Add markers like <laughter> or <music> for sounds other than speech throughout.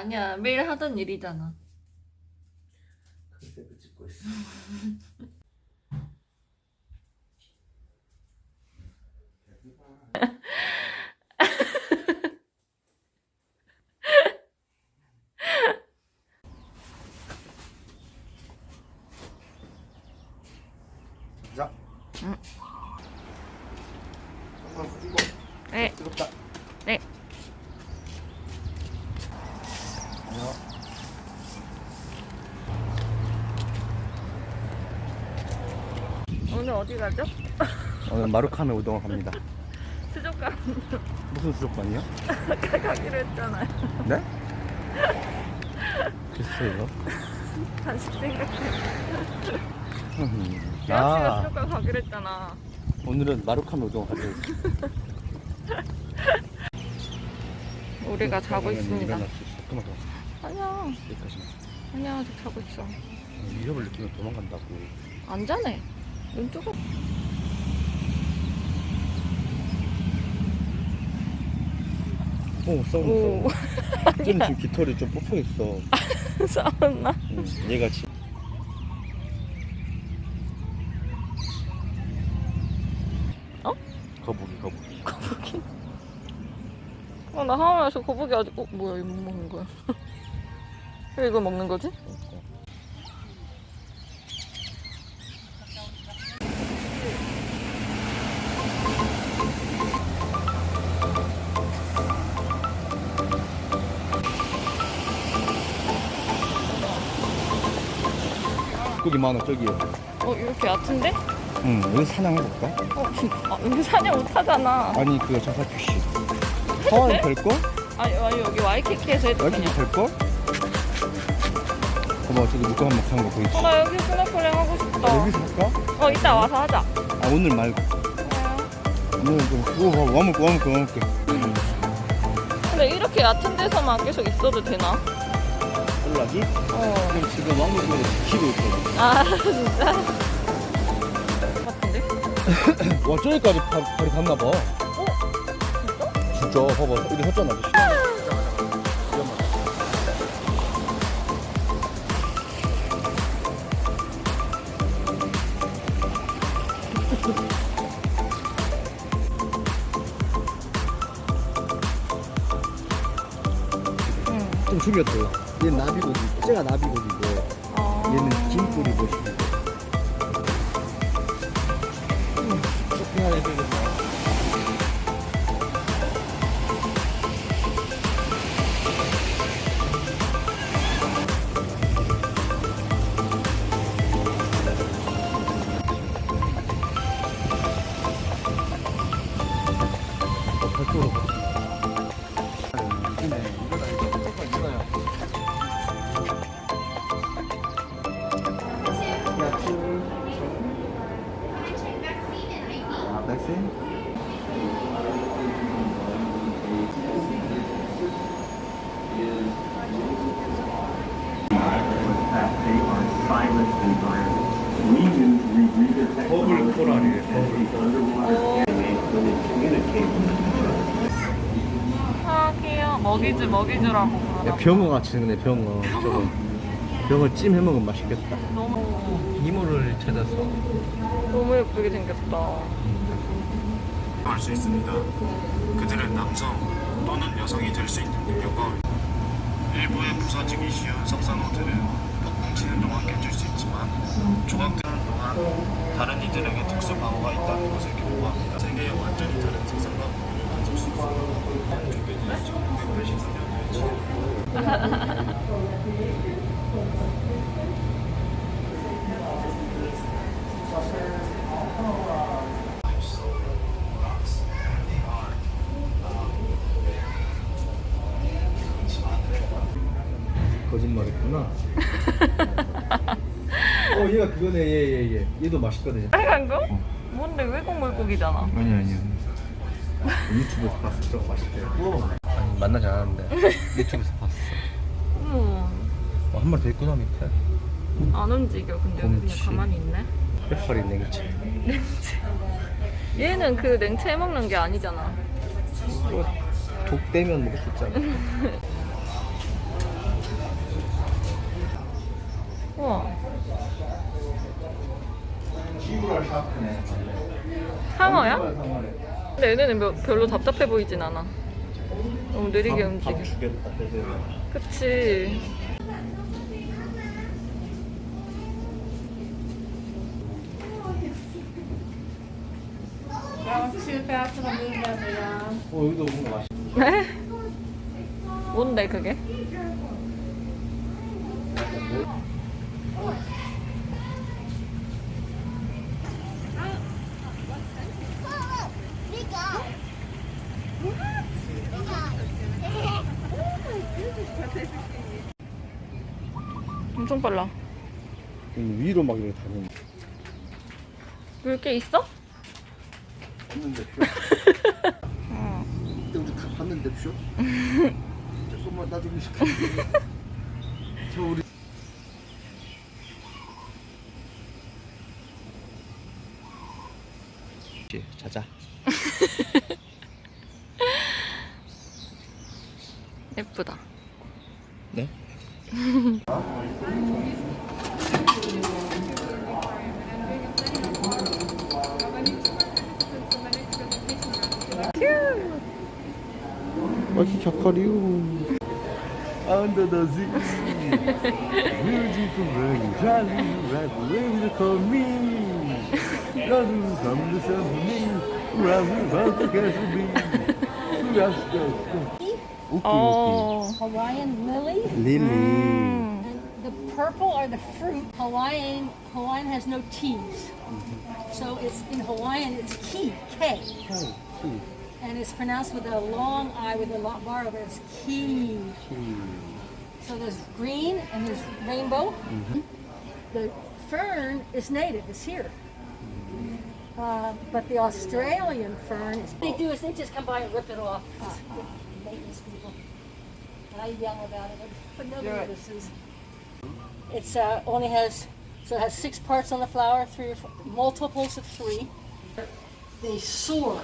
아니야 매일 하던 일이잖아. 컨셉을 찍고 있어. 자. 응. 한번 뿌리고. 네. 뜨겁다. 네. 안녕. 오늘 어디 가죠? 오늘 마루카메 우동을 갑니다. <laughs> 수족관 무슨 수족관이요? <laughs> 가기로 했잖아요. 네? 글쎄요. <laughs> 다시 생각해. 음. 대학 아, 수족관 가기로 했잖아. 오늘은 마루카메 우동을 가지고 있어. 우리가 자고 있습니다. 그만 더. 아니야, 여기까지만. 아니야, 아직 자고 있어. 위협을 느끼면 도망간다고. 안 자네. 눈 뜨고. 오, 싸움. 좀 <laughs> 지금 깃털이 좀 뽑혀 있어. <laughs> 싸웠나? 응, 얘가 지금. 어? 거북이, 거북이. 거북이. 어, 나 하와이에서 거북이 아직, 어, 뭐야, 이거 못 먹는 거야. <laughs> 왜 이걸 먹는 거지? 거기 많아, 저기요. 어, 이렇게 얕은데? 응, 여기 사냥해볼까? 어. 아, 여기 사냥 못 하잖아. 아니, 그 자사피쉬. 하와이 될걸? 아니, 아니, 여기 와이키키에서 해도 여기 그냥. 될걸? 봐봐, 저기 누구 한번 사는 거 보이지? 어, 나 여기 스노클링 하고 싶다. 여기서 할까? 어, 이따 와서 하자. 아, 오늘 말고. 오늘 좀, 오, 봐봐, 와먹게, 와먹게, 와먹게. 근데 이렇게 얕은 데서만 계속 있어도 되나? 연락이? 어. 그럼 지금 왕물고를 지키고 있거든. 아, 진짜? 같은데? 와, 저기까지 발, 발이 갔나봐. 어? 진짜? 봐봐. 여기 섰잖아. 죽였대. 얘는 나비고기, 쟤가 나비고기고, 아. 얘는 김뿌리 고기고. 쇼핑하는 애들 버블 코랄이래, 버블 아, 귀여워. 먹이주, 먹이주라고 그러나. 야, 병어 같이 생겼네, 병어. 저거. 병어 찜 해먹으면 맛있겠다. 너무, 이모를 찾아서. 너무 예쁘게 생겼다. 할 수 있습니다. 그들은 남성 또는 여성이 될 수 있는 능력과 일부의 부서지기 쉬운 석산호들은 폭풍 치는 동안 견딜 수 있지만 조각되는 동안 다른 이들에게 특수 방어가 있다는 것을 경고합니다. 세계의 완전히 다른 색상과 무게를 가질 수 있습니다. 조개는 1983년도에 진행. 거짓말했구나. <laughs> 어, 얘가 그거네, 얘, 얘, 얘. 얘도 맛있거든. 빨간 거? 뭔데 외국 물고기잖아. 아니, 아니야. 유튜브에서 봤어. 저거 맛있대. 아니, 만나지 않았는데. <laughs> 유튜브에서 봤어. 음, 어, 한 마리 더 있구나, 밑에. 안 움직여. 근데 여기 그냥 곰치. 가만히 있네. 해파리 냉채. 얘는 그 냉채 먹는 게 아니잖아. 이거 독 떼면 먹을 수 있잖아. <laughs> 우와. 상어야? 근데 얘네는 몇- 별로 답답해 보이진 않아. 너무 느리게 움직여. 밥 주겠다 그치. That was too fast of a movement, Leon. 어 여기도 뭔가 맛있 네? 뭔데 그게? 엄청 빨라. 위로 막 이렇게 다니는 물개 있어? 했는데 쇼 <laughs> 어. 그때 우리 다 봤는데 쇼 조금만 나중에 시켜 저 우리 자자 <laughs> 예쁘다. 네? 어이 격하리우 Under the sea Beautiful rain Charlie Right away will come me 나도 삼도 삼도 라고 어떻게 수비 오키 Oh. Hawaiian lily. Lily. Mm. And the purple are the fruit. Hawaiian Hawaiian has no T's. Mm-hmm. So it's in Hawaiian it's ki, K. Oh, ki. And it's pronounced with a long I with a lot bar over it's ki. ki. So there's green and there's rainbow. Mm-hmm. The fern is native, it's here. Uh, but the Australian fern is. They do is they just come by and rip it off. Uh-huh famous people. And I yell about it. But nobody notices. It's uh, only has so it has six parts on the flower, three or four, multiples of three. They soar.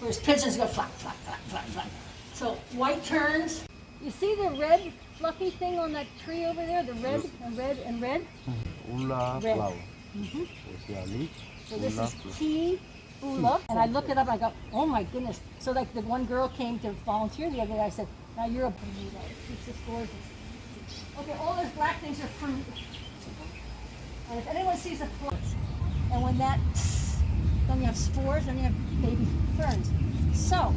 Whereas pigeons go flap, flap, flap, flap, flap. So white turns. You see the red fluffy thing on that tree over there? The red and red and red? Ula red. flower. Mm -hmm. So this is key Ula. And I look it up, and I go, oh my goodness. So like the one girl came to volunteer the other day, I said, now you're a It's just gorgeous. Okay, all those black things are fruit. And if anyone sees a flower, and when that, then you have spores, then you have baby ferns. So,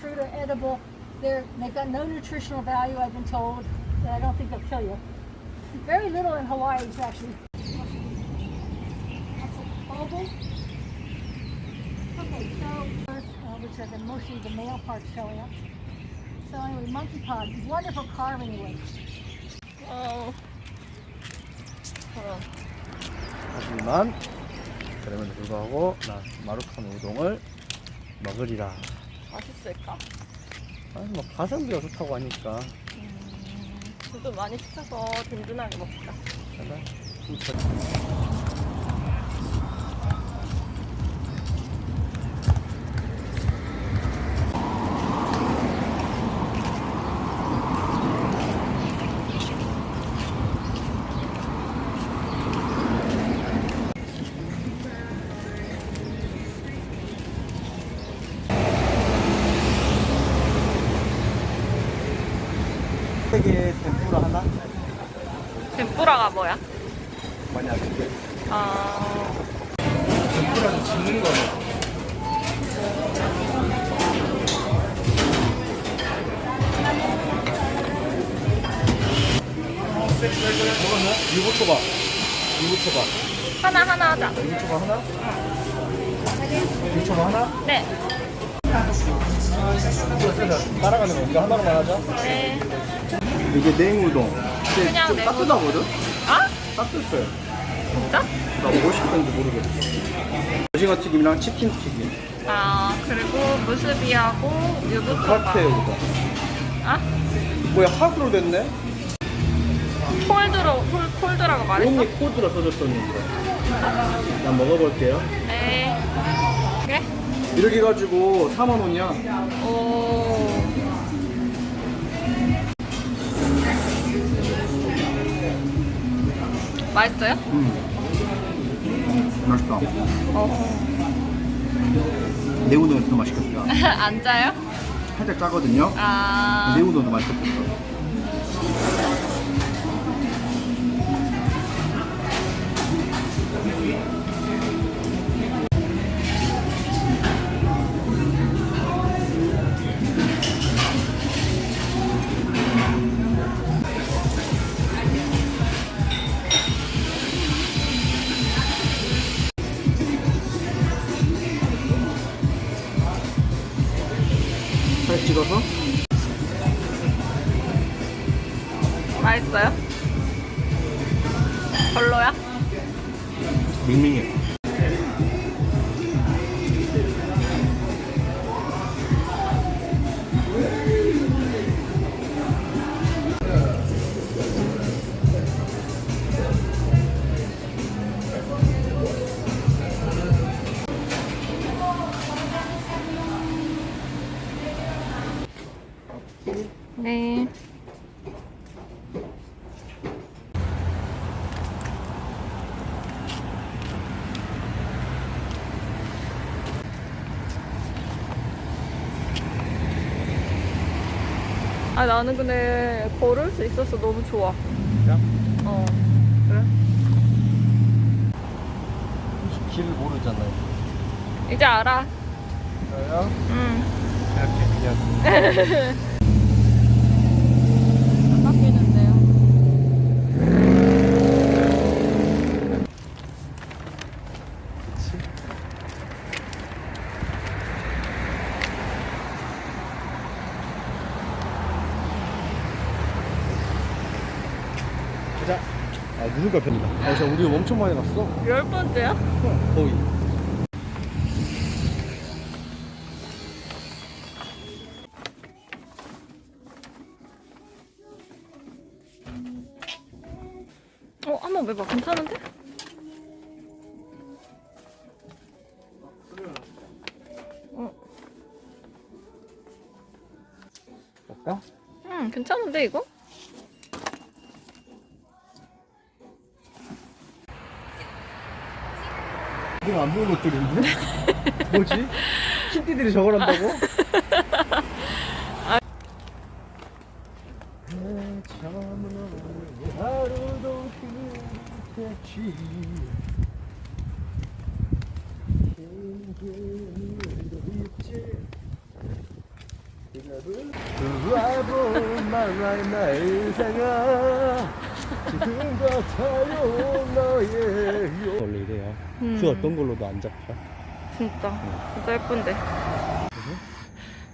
fruit are edible. They're, they've got no nutritional value, I've been told, and I don't think they'll kill you. Very little in Hawaii is actually. That's a bulbul. Uh, are the, mostly the male parts showing up. So anyway, monkey pod, wonderful carving anyway. 어. 어. 하지만 그럼에도 불구하고 나 마루칸 우동을 먹으리라 맛있을까? 아니 뭐 가성비가 좋다고 하니까 두도 많이 시켜서 든든하게 먹자. 괜찮 유부초밥 유부초밥 하나 하나 하자. 유부초밥 하나? 유부초밥 하나? 네. 따라가는 거 이거 하나로만 하자 네. 이게 냉우동 그냥 좀 냉우동. 따뜻하거든? 아? 따뜻해 진짜? 나뭐 시켰는지 모르겠어 오징어 튀김이랑 치킨 튀김 아 그리고 무스비하고 카페 유부초밥. 우동 아? 뭐야 하수로 됐네? 콜드로 콜, 콜드라고 말했어? 언니 코드라 써줬었는데 난 먹어볼게요 네. 그래? 이렇게 해가지고 4만원이야 오. 맛있어요? 음. 맛있다. 어. 내우동이 더 맛있겠다. <laughs> 안 짜요? 살짝 짜거든요. 아. 내우동도 맛있겠다. 찍어서 맛있어요? 별로야? 밍밍해. 아 나는 근데 걸을 수 있어서 너무 좋아. 진짜? 어. 그래? 길 모르잖아요. 이제 알아. 저요? 응. 이렇게 그냥 <laughs> 안 바뀌는데요. 그치? 가 자. 아 누군가 편이다. 아 진짜 우리 엄청 많이 갔어. 열 번째야? 거의. 어, 한번 매봐. 괜찮은데? 어? 응, 괜찮은데, 이거? 내가 안 보는 것들인데? 뭐지? 킨티들이 저걸 한다고? 하루도 그렇지 나의 생아 지금 같아요 너의 원래 이래요 음. 그 어떤 걸로도 안 잡혀 진짜. 진짜 예쁜데.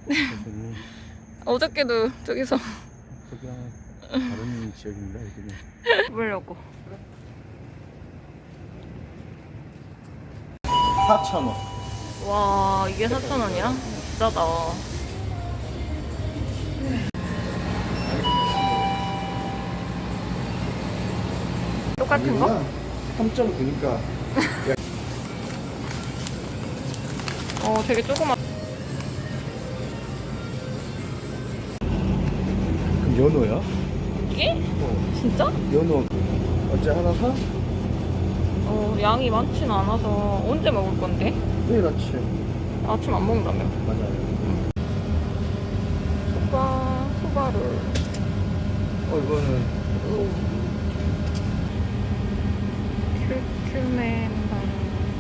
그래서 <laughs> 어저께도 저기서 거기랑 다른 지역입니다 여기는 보려고. 4,000원 와, 이게 4,000원이야? 비싸다. 똑같은 거? 3.9니까 어, 되게 조그맣. 그럼 연어야? 이게? 어 진짜? 연어 어째 하나 사? 어, 양이 많진 않아서 언제 먹을 건데? 내일 아침 아침 안 먹는다며. 맞아요 소바, 소바를. 어 이거는 슈멘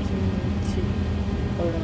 김치 얼른